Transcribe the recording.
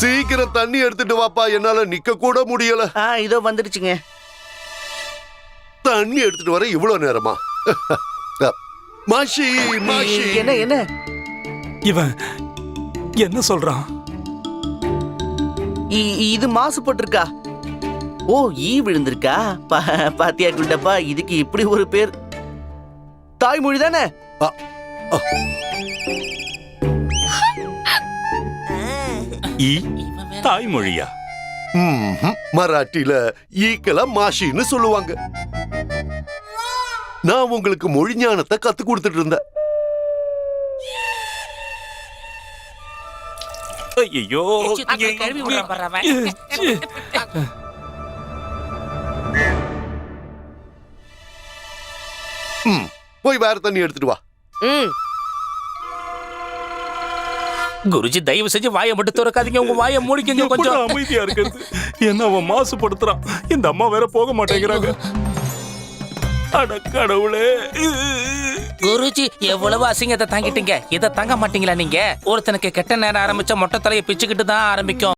சீக்கிரம் தண்ணி எடுத்துட்டு வாப்பா. என்னால நிக்க கூட முடியல. ஆ இதோ வந்துடுச்சுங்க. தண்ணி எடுத்துட்டு வர இவ்வளவு நேரமா? மாஷி மாஷி. என்ன என்ன? இவன் என்ன சொல்றான்? இ- இது மாசுபட்டிருக்கா ஓ ஈ விழுந்திருக்கா? பாத்தியா குண்டப்பா இதுக்கு இப்படி ஒரு பேர். தாய்மொழி தானே? ஈ தாய்மொழியா? ம்ஹும். மராட்டியில ஈக்கல மாஷின்னு சொல்லுவாங்க. நான் உங்களுக்கு மொழி ஞானத்தை கத்து கொடுத்துட்டு இருந்தேன் ஐயோ போய் வேற தண்ணி எடுத்துட்டு வா. குருஜி தயவு செஞ்சு வாயை மட்டும் திறக்காதீங்க. உங்க வாயை மூடிக்கங்க கொஞ்சம். அமைதியா இருக்கிறது? என்ன அவன் மாசுபடுத்துறான்? இந்த அம்மா வேற போக மாட்டேங்கிறாங்க. அட கடவுளே. குருஜி எவ்வளவு அசிங்கத்தை தாங்கிட்டீங்க? இதை தாங்க மாட்டீங்களா நீங்க? ஒருத்தனுக்கு கெட்ட நேரம் ஆரம்பிச்சா மொட்டை தலையை பிச்சுக்கிட்டு தான் ஆரம்பிக்கும்.